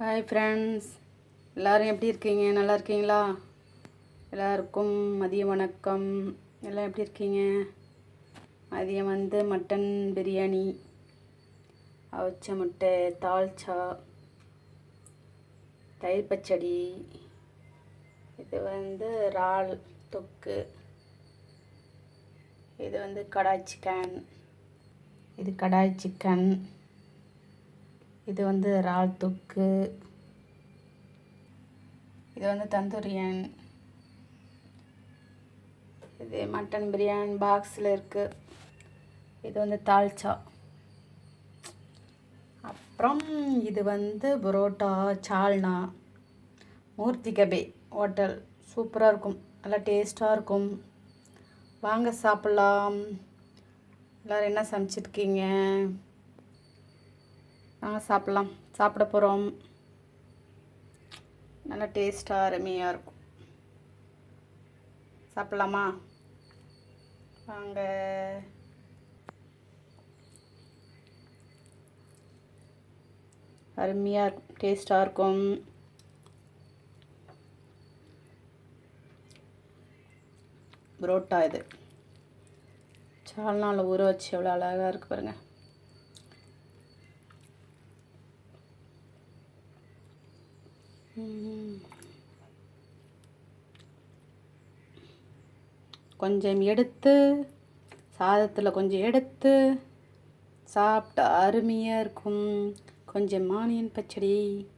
Hi friends எல்லோரும் எப்படி இருக்கீங்க? நல்லா இருக்கீங்களா? எல்லாருக்கும் மதிய வணக்கம். எல்லாம் எப்படி இருக்கீங்க? மதியம் வந்து மட்டன் பிரியாணி அவிச்ச முட்டை தால்ச்சா தயிர் பச்சடி இது வந்து இறால் தொக்கு இது வந்து கடாய் சிக்கன் இது கடாய் சிக்கன் இது வந்து இறால் தொக்கு. இது வந்து தந்தூரியன். இது மட்டன் பிரியாணி பாக்ஸில் இருக்குது இது வந்து தால்ச்சா அப்புறம் இது வந்து புரோட்டா சால்னா மூர்த்தி கபே ஹோட்டல். சூப்பராக இருக்கும். நல்லா டேஸ்ட்டாக இருக்கும். வாங்க சாப்பிட்லாம். எல்லோரும் என்ன சமைச்சிருக்கீங்க? நாங்கள் சாப்பிட்லாம். சாப்பிட போகிறோம் நல்லா டேஸ்ட்டாக அருமையாக இருக்கும். சாப்பிட்லாமா? வாங்க. அருமையாக இருக்கும். டேஸ்ட்டாக இருக்கும். புரோட்டா இது. சால்னாவில் ஊற வச்சு எவ்வளோ அழகாக இருக்குது பாருங்கள் கொஞ்சம் எடுத்து சாதத்தில் கொஞ்சம் எடுத்து சாப்பிட்டா அருமையாக இருக்கும். கொஞ்சம் மானியன் பச்சடி.